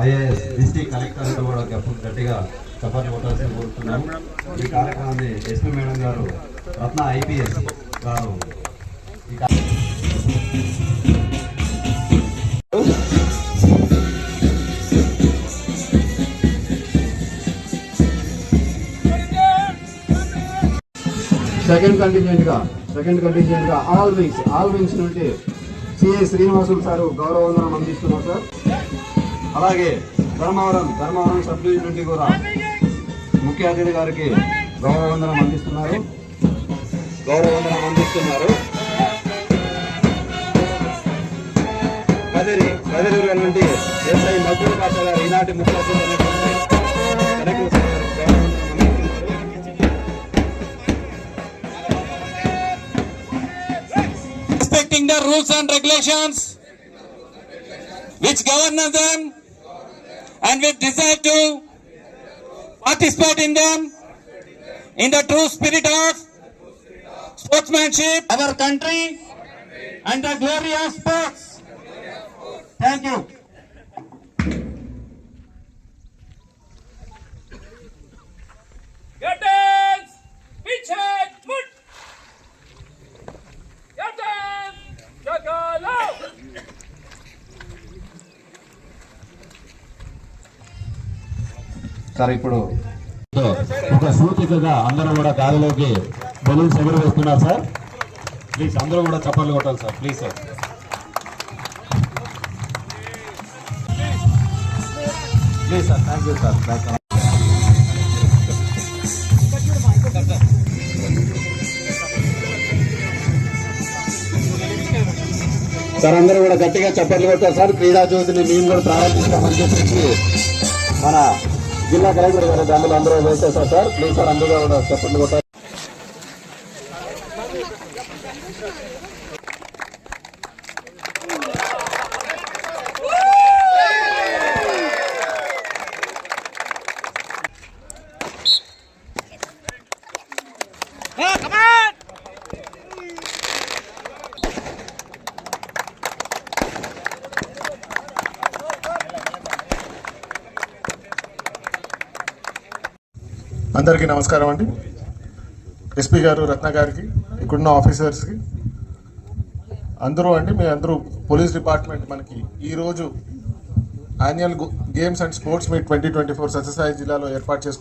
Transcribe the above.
IAS district collector కూడా గట్టిగా చపాతి కొట్టాల్సి కోరుతున్నాము ఈ కార్యక్రమాన్ని ఎస్పీ మేడం గారు రత్న ఐపీఎస్ గారు సెకండ్ కంటింజెంట్గా సెకండ్ కంటింజెంట్గా ఆల్ వింగ్స్ ఆల్ వింగ్స్ నుండి సిఏ శ్రీనివాసులు సార్ గౌరవందనం అందిస్తున్నారు సార్ అలాగే ధర్మవరం ధర్మవరం సబ్ డివిజన్ నుండి కూడా ముఖ్య అతిథి గారికి గౌరవవందనం అందిస్తున్నారు. గౌరవవందనం అందిస్తున్నారు. కదిరి కదిరి నుండి ఎస్ఐ మధుర కాశ గారు ఈనాటి ముఖ్య అతిథి respecting the rules and regulations which govern them and with desire to participate in them in the true spirit of sportsmanship, our country and the glory of sports. Thank you. Sir ఇప్పుడు ఒక సూచికగా అందరూ కూడా గాలిలోకి balloons ఎగురవేస్తున్నారు sir. Please అందరూ కూడా చప్పట్లు కొట్టాలి sir. Please sir please sir thank you sir thank you sir అందరూ కూడా గట్టిగా చప్పట్లు కొట్టారు సార్. క్రీడా జ్యోతిని మేము కూడా ప్రారంభిస్తామని చెప్పి మన జిల్లా కలెక్టర్ గారు దండలు అందరూ వేసేసారు సార్. ప్లీజ్ సార్ అందరూ కూడా అందరికీ నమస్కారం అండి. ఎస్పీ గారు రత్న గారికి ఇక్కడున్న ఆఫీసర్స్కి. అందరూ అండి మీ అందరూ పోలీస్ డిపార్ట్మెంట్ మనకి ఈరోజు annual games and sports meet twenty twenty four Sathya Sai జిల్లాలో ఏర్పాటు చేసుకుంటారు